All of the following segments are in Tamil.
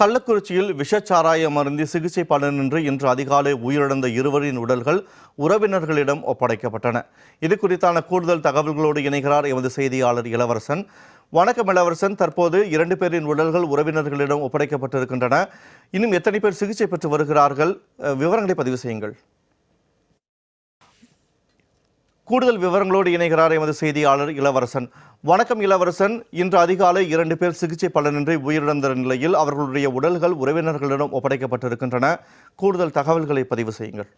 கள்ளக்குறிச்சியில் விஷச்சாராயம் அருந்தி சிகிச்சை பலனின்றி இன்று அதிகாலை உயிரிழந்த இருவரின் உடல்கள் உறவினர்களிடம் ஒப்படைக்கப்பட்டன. இது குறித்தான கூடுதல் தகவல்களோடு இணைகிறார் எமது செய்தியாளர் இளவரசன். வணக்கம் இளவரசன். தற்போது இரண்டு பேரின் உடல்கள் உறவினர்களிடம் ஒப்படைக்கப்பட்டிருக்கின்றன. இன்னும் எத்தனை பேர் சிகிச்சை பெற்று வருகிறார்கள்? விவரங்களை பதிவு செய்யுங்கள். கூடுதல் விவரங்களோடு இணைகிறார் எமது செய்தியாளர் இளவரசன். வணக்கம் இளவரசன். இன்று அதிகாலை இரண்டு பேர் சிகிச்சை பலனின்றி உயிரிழந்த நிலையில் அவர்களுடைய உடல்கள் உறவினர்களிடம் ஒப்படைக்கப்பட்டிருக்கின்றன. கூடுதல் தகவல்களை பதிவு செய்யுங்கள்.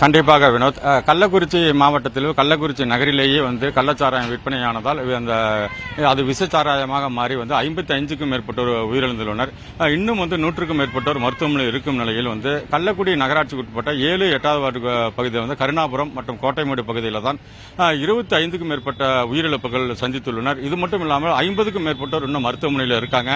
கண்டிப்பாக வினோத். கள்ளக்குறிச்சி மாவட்டத்தில் கள்ளக்குறிச்சி நகரிலேயே வந்து கள்ளச்சாராயம் விற்பனையானதால் அந்த அது விஷச்சாராயமாக மாறி வந்து ஐம்பத்தி ஐந்துக்கும் மேற்பட்டோர் உயிரிழந்துள்ளனர். இன்னும் வந்து நூற்றுக்கும் மேற்பட்டோர் மருத்துவமனையில் இருக்கும் நிலையில் வந்து கள்ளக்குடி நகராட்சிக்கு உட்பட்ட ஏழு எட்டாவது வார்டு பகுதியில் வந்து கருணாபுரம் மற்றும் கோட்டைமேடு பகுதியில் தான் இருபத்தி ஐந்துக்கும் மேற்பட்ட உயிரிழப்புகள் சந்தித்துள்ளனர். இது மட்டும் இல்லாமல் ஐம்பதுக்கும் மேற்பட்டோர் இன்னும் மருத்துவமனையில் இருக்காங்க.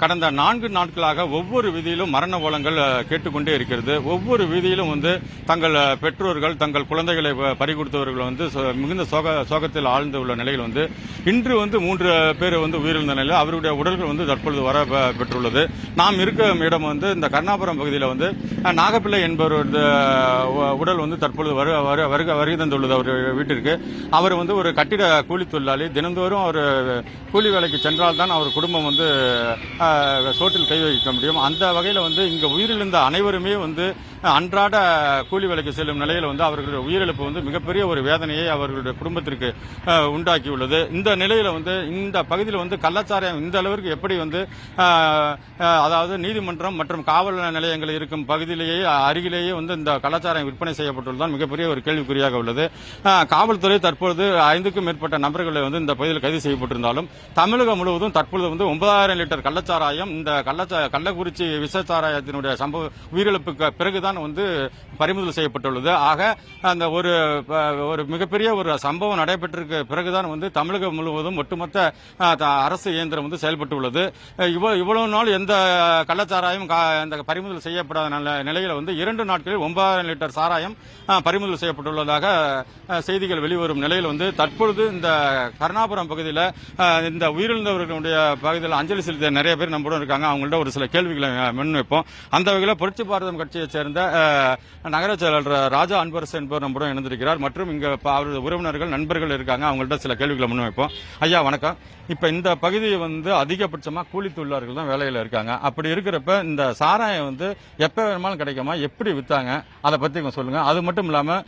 கடந்த நான்கு நாட்களாக ஒவ்வொரு வீதியிலும் மரண ஓலங்கள் கேட்டுக்கொண்டே இருக்கிறது. ஒவ்வொரு வீதியிலும் வந்து தங்கள் பெற்றோர்கள் தங்கள் குழந்தைகளை ப- பறிகொடுத்தவர்கள் வந்து மிகுந்த சோக சோகத்தில் ஆழ்ந்து உள்ள நிலையில் வந்து இன்று வந்து மூன்று பேர் வந்து உயிரிழந்த நிலையில் அவருடைய உடல்கள் வந்து தற்பொழுது வர பெற்றுள்ளது. நாம் இருக்கும் இடம் வந்து இந்த கருணாபுரம் பகுதியில் வந்து நாகப்பிள்ளை என்பவர் உடல் வந்து தற்பொழுது வரு வரு- வருகை தந்துள்ளது அவர் வீட்டிற்கு. அவர் வந்து ஒரு கட்டிட கூலி தொழிலாளி. தினந்தோறும் அவர் கூலி வேலைக்கு சென்றால் தான் அவர் குடும்பம் வந்து சோற்றில் கை வைக்க முடியும். அந்த வகையில் வந்து இங்கே உயிரிழந்த அனைவருமே வந்து அன்றாட கூலி வேலைக்கு செல்லும் நிலையில் வந்து அவர்களுடைய உயிரிழப்பு வந்து மிகப்பெரிய ஒரு வேதனையை அவர்களுடைய குடும்பத்திற்கு உண்டாக்கியுள்ளது. இந்த நிலையில் வந்து இந்த பகுதியில் வந்து கள்ளச்சாராயம் இந்த அளவிற்கு எப்படி வந்து அதாவது நீதிமன்றம் மற்றும் காவல் நிலையங்கள் இருக்கும் பகுதியிலேயே அருகிலேயே வந்து இந்த கலாச்சாரம் விற்பனை செய்யப்பட்டுள்ளதான் மிகப்பெரிய ஒரு கேள்விக்குறியாக உள்ளது. காவல்துறை தற்பொழுது ஐந்துக்கும் மேற்பட்ட நபர்களை வந்து இந்த பகுதியில் கைது செய்யப்பட்டிருந்தாலும் தமிழகம் முழுவதும் தற்பொழுது வந்து ஒன்பதாயிரம் லிட்டர் கள்ளச்சாராயம் இந்த கள்ளச்சா கள்ளக்குறிச்சி விஷச்சாராயத்தினுடைய சம்பவ உயிரிழப்புக்கு பிறகுதான் வந்து பறிமுதல் செய்யப்பட்டுள்ளது ஆக அந்த ஒரு ஒரு மிகப்பெரிய ஒரு சம்பவம் நடைபெற்றிருக்கு பிறகுதான் வந்து தமிழகம் முழுவதும் ஒட்டுமொத்த த- அரசு இயந்திரம் வந்து செயல்பட்டு உள்ளது இவ்வளவு நாள் எந்த கள்ளச்சாராயம் கா- இந்த பறிமுதல் செய்யப்படாத நிலையில் வந்து இரண்டு நாட்களில் ஒன்பதாயிரம் லிட்டர் சாராயம் பறிமுதல் செய்யப்பட்டுள்ளதாக செய்திகள் வெளிவரும் நிலையில் வந்து தற்பொழுது இந்த கருணாபுரம் பகுதியில் இந்த உயிரிழந்தவர்களுடைய பகுதியில் அஞ்சலி செலுத்திய நிறைய பேர் நம்மளுடன் இருக்காங்க. அவங்கள்ட்ட ஒரு சில கேள்விகளை முன்வைப்போம் அந்த வகையில் புரட்சி பாரதம் கட்சியைச் சேர்ந்த நகரச் நகர செயலாளர் ராஜா அன்பரசு என்பவர் நம்முடன் இணைந்திருக்கிறார். மற்றும் இங்க அவரது உறவினர்கள் நண்பர்கள் இருக்காங்க. அவங்கள்ட்ட சில கேள்விகளை முன்வைப்போம். ஐயா வணக்கம். இப்ப இந்த பகுதியை வந்து அதிகபட்சமா கூலி தொழிலாளர்கள் தான் வேலையில இருக்காங்க. அப்படி இருக்கிறப்ப இந்த சாராயம் வந்து எப்ப வேணுமாலும் கிடைக்குமா? எப்படி வித்தாங்க? அதை பத்தி கொஞ்சம் சொல்லுங்க. அது மட்டும் இல்லாம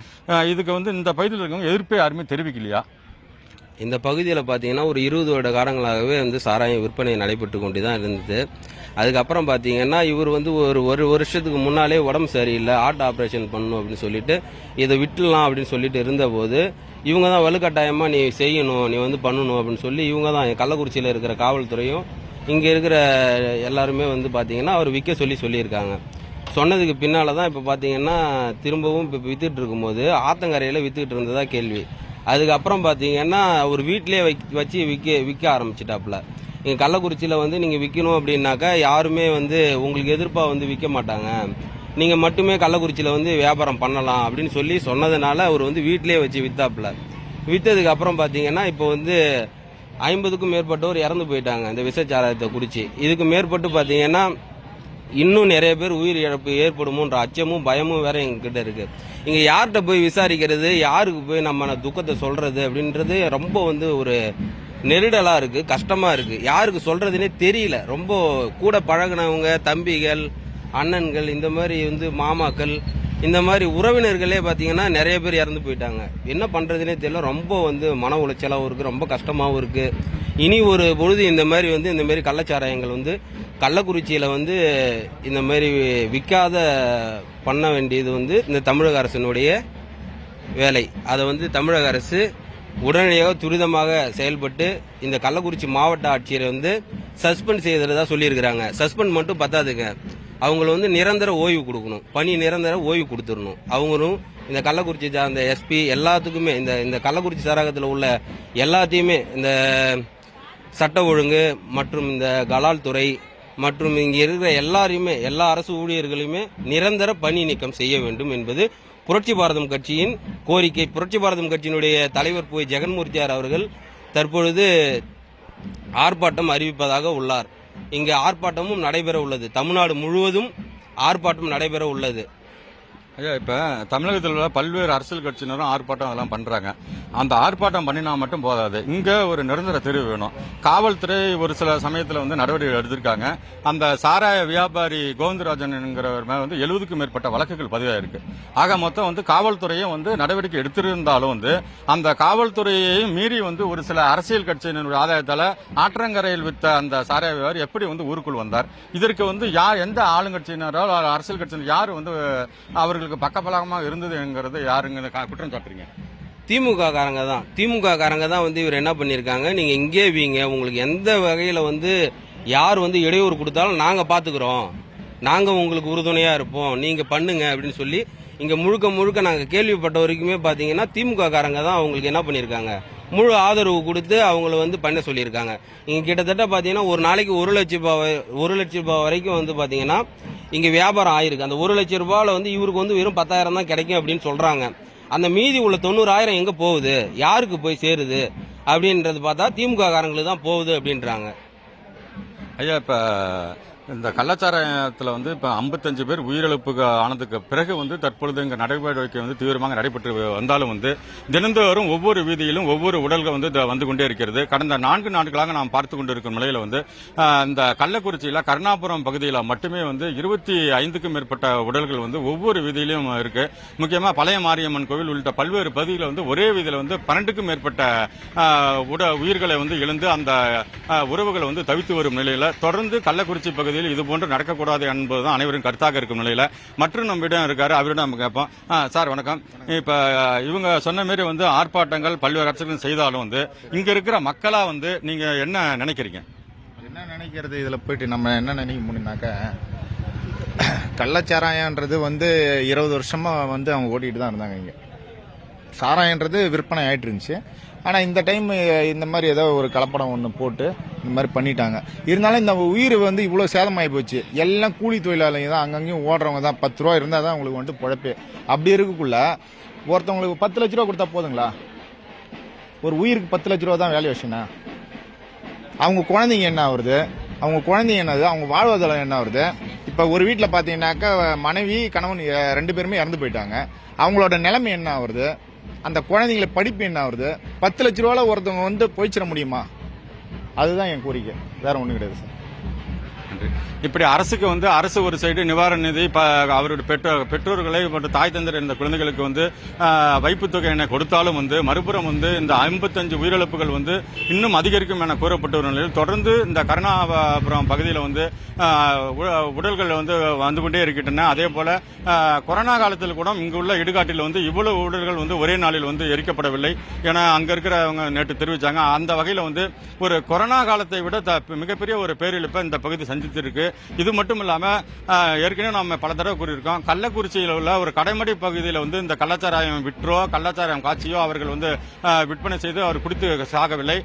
இதுக்கு வந்து இந்த பகுதியில் இருக்கவங்க எதிர்ப்பே யாருமே தெரிவிக்கலையா? இந்த பகுதியில் பார்த்தீங்கன்னா ஒரு இருபது வருட காலங்களாகவே வந்து சாராயம் விற்பனை நடைபெற்று கொண்டு தான் இருந்தது. அதுக்கப்புறம் பார்த்தீங்கன்னா இவர் வந்து ஒரு ஒரு வருஷத்துக்கு முன்னாலே உடம்பு சரியில்லை ஹார்ட் ஆப்ரேஷன் பண்ணணும் அப்படின்னு சொல்லிட்டு இதை விட்டுலாம் அப்படின்னு சொல்லிட்டு இருந்தபோது இவங்க தான் வலுக்கட்டாயமாக நீ செய்யணும் நீ வந்து பண்ணணும் அப்படின்னு சொல்லி இவங்க தான் கள்ளக்குறிச்சியில் இருக்கிற காவல்துறையும் இங்கே இருக்கிற எல்லாருமே வந்து பார்த்தீங்கன்னா அவர் விற்க சொல்லி சொல்லியிருக்காங்க. சொன்னதுக்கு பின்னால தான் இப்போ பார்த்தீங்கன்னா திரும்பவும் இப்போ வித்துட்டு இருக்கும்போது ஆத்தங்கரையில் வித்துட்டு இருந்ததா கேள்வி. அதுக்கப்புறம் பார்த்தீங்கன்னா அவர் வீட்டிலே வச்சு விற்க விற்க ஆரம்பிச்சிட்டாப்புல. இங்கே கள்ளக்குறிச்சியில் வந்து நீங்கள் விற்கணும் அப்படின்னாக்கா யாருமே வந்து உங்களுக்கு எதிர்ப்பாக வந்து விற்க மாட்டாங்க. நீங்கள் மட்டுமே கள்ளக்குறிச்சியில் வந்து வியாபாரம் பண்ணலாம் அப்படின்னு சொல்லி சொன்னதுனால அவர் வந்து வீட்டிலே வச்சு விற்றாப்புல விற்றதுக்கு அப்புறம் பார்த்தீங்கன்னா இப்போ வந்து ஐம்பதுக்கும் மேற்பட்டவர் இறந்து போயிட்டாங்க இந்த விஷச்சாராயத்தை குறித்து இதுக்கு மேற்பட்டு பார்த்தீங்கன்னா இன்னும் நிறைய பேர் உயிர் இழப்பு ஏற்படுமோன்ற அச்சமும் பயமும் வேற எங்ககிட்ட இருக்குது இங்கே யார்கிட்ட போய் விசாரிக்கிறது யாருக்கு போய் நம்ம துக்கத்தை சொல்கிறது அப்படின்றது ரொம்ப வந்து ஒரு நெருடலாக இருக்குது கஷ்டமாக இருக்குது யாருக்கு சொல்கிறதுனே தெரியல. ரொம்ப கூட பழகுனவங்க தம்பிகள் அண்ணன்கள் இந்த மாதிரி வந்து மாமாக்கள் இந்த மாதிரி உறவினர்களே பார்த்தீங்கன்னா நிறைய பேர் இறந்து போயிட்டாங்க. என்ன பண்ணுறதுனே தெரியல. ரொம்ப வந்து மன உளைச்சலாகவும் இருக்குது ரொம்ப கஷ்டமாகவும் இருக்குது இனி ஒரு பொழுது இந்த மாதிரி வந்து இந்த மாதிரி கள்ளச்சாராயங்கள் வந்து கள்ளக்குறிச்சியில் வந்து இந்த மாதிரி விற்காத பண்ண வேண்டியது வந்து இந்த தமிழக அரசினுடைய வேலை. அதை வந்து தமிழக அரசு உடனடியாக துரிதமாக செயல்பட்டு இந்த கள்ளக்குறிச்சி மாவட்ட ஆட்சியரை வந்து சஸ்பெண்ட் செய்ததா சொல்லியிருக்கிறாங்க. சஸ்பெண்ட் மட்டும் பத்தாதுங்க. அவங்கள வந்து நிரந்தர ஓய்வு கொடுக்கணும். பணி நிரந்தர ஓய்வு கொடுத்துடணும். அவங்களும் இந்த கள்ளக்குறிச்சி சார்ந்த எஸ்பி எல்லாத்துக்குமே இந்த இந்த கள்ளக்குறிச்சி சரகத்தில் உள்ள எல்லாத்தையுமே இந்த சட்ட ஒழுங்கு மற்றும் இந்த கலால் துறை மற்றும் இங்கே இருக்கிற எல்லாரையுமே எல்லா அரசு ஊழியர்களையுமே நிரந்தர பணி நீக்கம் செய்ய வேண்டும் என்பது புரட்சி பாரதம் கட்சியின் கோரிக்கை. புரட்சி பாரதம் கட்சியினுடைய தலைவர் போய் ஜெகன்மூர்த்தியார் அவர்கள் தற்பொழுது ஆர்ப்பாட்டம் அறிவிப்பதாக உள்ளார். இங்கே ஆர்ப்பாட்டமும் நடைபெற உள்ளது. தமிழ்நாடு முழுவதும் ஆர்ப்பாட்டம் நடைபெற உள்ளது. ஐயா இப்போ தமிழகத்தில் உள்ள பல்வேறு அரசியல் கட்சியினரும் ஆர்ப்பாட்டம் அதெல்லாம் பண்ணுறாங்க அந்த ஆர்ப்பாட்டம் பண்ணினா மட்டும் போதாது. இங்கே ஒரு நிரந்தர தீர்வு வேணும். காவல்துறை ஒரு சில சமயத்தில் வந்து நடவடிக்கை எடுத்திருக்காங்க. அந்த சாராய வியாபாரி கோவிந்தராஜன்ங்கிறவர் மேலே வந்து எழுபதுக்கும் மேற்பட்ட வழக்குகள் பதிவாயிருக்கு. ஆக மொத்தம் வந்து காவல்துறையும் வந்து நடவடிக்கை எடுத்திருந்தாலும் வந்து அந்த காவல்துறையையும் மீறி வந்து ஒரு சில அரசியல் கட்சியினருடைய ஆதாயத்தால் ஆற்றங்கரையில் வித்த அந்த சாராய வியாபாரி எப்படி வந்து ஊருக்குள் வந்தார்? இதற்கு வந்து யார் எந்த ஆளுங்கட்சியினரோ அரசியல் கட்சியினர் யார் வந்து அவர்களுக்கு பக்கபலமாக இருந்ததுங்கிறது யாருங்க குற்றம் சாட்டுறீங்க? திமுக காரங்க தான். திமுக காரங்க தான் வந்து இவர் என்ன பண்ணியிருக்காங்க? நீங்கள் இங்கே வீங்க. உங்களுக்கு எந்த வகையில் வந்து யார் வந்து இடையூறு கொடுத்தாலும் நாங்கள் பார்த்துக்குறோம் நாங்கள் உங்களுக்கு உறுதுணையாக இருப்போம். நீங்கள் பண்ணுங்க அப்படின்னு சொல்லி இங்கே முழுக்க முழுக்க நாங்கள் கேள்விப்பட்ட வரைக்குமே பார்த்தீங்கன்னா திமுக காரங்க தான் அவங்களுக்கு என்ன பண்ணியிருக்காங்க? முழு ஆதரவு கொடுத்து அவங்கள வந்து பண்ண சொல்லியிருக்காங்க. இங்கே கிட்டத்தட்ட பார்த்தீங்கன்னா ஒரு நாளைக்கு ஒரு லட்சம் ரூபாய் ஒரு லட்சம் ரூபாய் வரைக்கும் வந்து பார்த்தீங்கன்னா இங்கே வியாபாரம் ஆயிருக்கு. அந்த ஒரு லட்சம் ரூபாயில் வந்து இவருக்கு வந்து வெறும் பத்தாயிரம் தான் கிடைக்கும் அப்படின்னு சொல்கிறாங்க அந்த மீதி உள்ள தொண்ணூறாயிரம் எங்கே போகுது? யாருக்கு போய் சேருது? அப்படின்றது பார்த்தா திமுக காரங்களுக்கு தான் போகுது அப்படின்றாங்க. ஐயா இப்போ இந்த கள்ளச்சாராயத்தில் வந்து இப்போ ஐம்பத்தஞ்சு பேர் உயிரிழப்புக்கு ஆனதுக்கு பிறகு வந்து தற்பொழுது இங்கே நடவடிக்கை வந்து தீவிரமாக நடைபெற்று வந்தாலும் வந்து தினந்தோறும் ஒவ்வொரு வீதியிலும் ஒவ்வொரு உடல்கள் வந்து வந்து கொண்டே இருக்கிறது. கடந்த நான்கு நாட்களாக நாம் பார்த்து கொண்டிருக்கும் நிலையில் வந்து இந்த கள்ளக்குறிச்சியில் கருணாபுரம் பகுதியில் மட்டுமே வந்து இருபத்தி ஐந்துக்கும் மேற்பட்ட உடல்கள் வந்து ஒவ்வொரு வீதியிலும் இருக்கு. முக்கியமாக பழைய மாரியம்மன் கோவில் உள்ளிட்ட பல்வேறு பகுதிகளில் வந்து ஒரே வீதியில் வந்து பன்னெண்டுக்கும் மேற்பட்ட உட உயிர்களை வந்து இழந்து அந்த உறவுகளை வந்து தவித்து வரும் நிலையில் தொடர்ந்து கள்ளக்குறிச்சி பகுதி பகுதியில் இதுபோன்று நடக்கக்கூடாது என்பதுதான் அனைவரும் கருத்தாக இருக்கும் நிலையில் மற்றும் நம்மிடம் இருக்காரு அவரிடம் நம்ம கேட்போம். சார் வணக்கம். இப்போ இவங்க சொன்ன மாரி வந்து ஆர்ப்பாட்டங்கள் பல்வேறு அரசுகளும் செய்தாலும் வந்து இங்க இருக்கிற மக்களா வந்து நீங்க என்ன நினைக்கிறீங்க? என்ன நினைக்கிறது? இதில் போயிட்டு நம்ம என்ன நினைக்க முடியும்னாக்கா கள்ளச்சாராயன்றது வந்து இருபது வருஷமா வந்து அவங்க ஓட்டிகிட்டு தான் இருந்தாங்க இங்கே. சாராயன்றது விற்பனை ஆயிட்டு இருந்துச்சு. ஆனால் இந்த டைம் இந்த மாதிரி ஏதோ ஒரு கலப்படம் ஒன்று போட்டு இந்த மாதிரி பண்ணிட்டாங்க. இருந்தாலும் இந்த உயிர் வந்து இவ்வளோ சேதமாகி போச்சு. எல்லாம் கூலி தொழிலாளிங்க தான். அங்கங்கேயும் ஓடுறவங்க தான். பத்து ரூபா இருந்தால் தான் அவங்களுக்கு வந்துட்டு பொழப்பே. அப்படி இருக்கக்குள்ள ஒருத்தவங்களுக்கு பத்து லட்ச ரூபா கொடுத்தா போதுங்களா? ஒரு உயிருக்கு பத்து லட்ச ரூபா தான் வேல்யூ அவங்க குழந்தைங்க என்ன ஆகுறது? அவங்க குழந்தைங்க என்னது? அவங்க வாழ்வாதாரம் என்ன ஆகுறது? இப்போ ஒரு வீட்டில் பார்த்தீங்கன்னாக்கா மனைவி கணவன் ரெண்டு பேருமே இறந்து போயிட்டாங்க. அவங்களோட நிலைமை என்ன ஆகுறது? அந்த குழந்தைங்கள படிப்பு என்ன ஆகுது பத்து லட்ச ரூபாவில் ஒருத்தவங்க வந்து போய்ச்சிட முடியுமா? அதுதான் என் கோரிக்கை. வேற ஒன்றும் கிடையாது சார். இருக்கு. இப்படி அரசுக்கு வந்து அரசு ஒரு சைடு நிவாரண நிதி அவருடைய பெற்றோர் பெற்றோர்களை மற்றும் தாய் தந்தர் இருந்த குழந்தைகளுக்கு வந்து வைப்பு தொகை என கொடுத்தாலும் வந்து மறுபுறம் வந்து இந்த ஐம்பத்தஞ்சு உயிரிழப்புகள் வந்து இன்னும் அதிகரிக்கும் என கூறப்பட்ட ஒரு நிலையில் தொடர்ந்து இந்த கருணாபுரம் பகுதியில் வந்து உடல்கள் வந்து வந்து கொண்டே இருக்கின்றன. அதே போல கொரோனா காலத்தில் கூட இங்கு உள்ள இடுகாட்டில் வந்து இவ்வளவு உடல்கள் வந்து ஒரே நாளில் வந்து எரிக்கப்படவில்லை என அங்க இருக்கிறவங்க நேற்று தெரிவிச்சாங்க. அந்த வகையில் வந்து ஒரு கொரோனா காலத்தை விட மிகப்பெரிய ஒரு பேரிழப்பை இந்த பகுதி சந்தித்திருக்கு இது மட்டும் இல்லாம ஏற்கனவே நம்ம பல தடவை கூறியிருக்கோம். கள்ளக்குறிச்சியில் உள்ள ஒரு கடைமடை பகுதியில் வந்து இந்த கள்ளச்சாராயம் விற்றோ கள்ளச்சாராயம் காட்சியோ அவர்கள் வந்து விற்பனை செய்து அவர் குடித்து சாகவில்லை.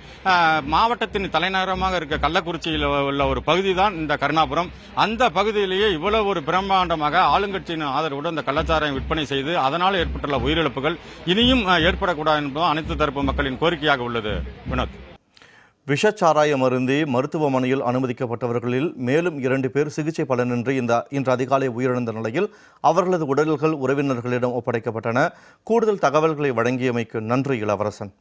மாவட்டத்தின் தலைநகரமாக இருக்க கள்ளக்குறிச்சியில் உள்ள ஒரு பகுதி தான் இந்த கருணாபுரம். அந்த பகுதியிலேயே இவ்வளவு ஒரு பிரம்மாண்டமாக ஆளுங்கட்சியின் ஆதரவுடன் இந்த கள்ளச்சாராயம் விற்பனை செய்து அதனால் ஏற்பட்டுள்ள உயிரிழப்புகள் இனியும் ஏற்படக்கூடாது என்பதும் அனைத்து தரப்பு மக்களின் கோரிக்கையாக உள்ளது. வினோத். விஷச்சாராயம் அருந்தி மருத்துவமனையில் அனுமதிக்கப்பட்டவர்களில் மேலும் இரண்டு பேர் சிகிச்சை பலனின்றி இந்த இன்று அதிகாலை உயிரிழந்த நிலையில் அவர்களது உடல்கள் உறவினர்களிடம் ஒப்படைக்கப்பட்டன. கூடுதல் தகவல்களை வழங்கியமைக்கு நன்றி இளவரசன்.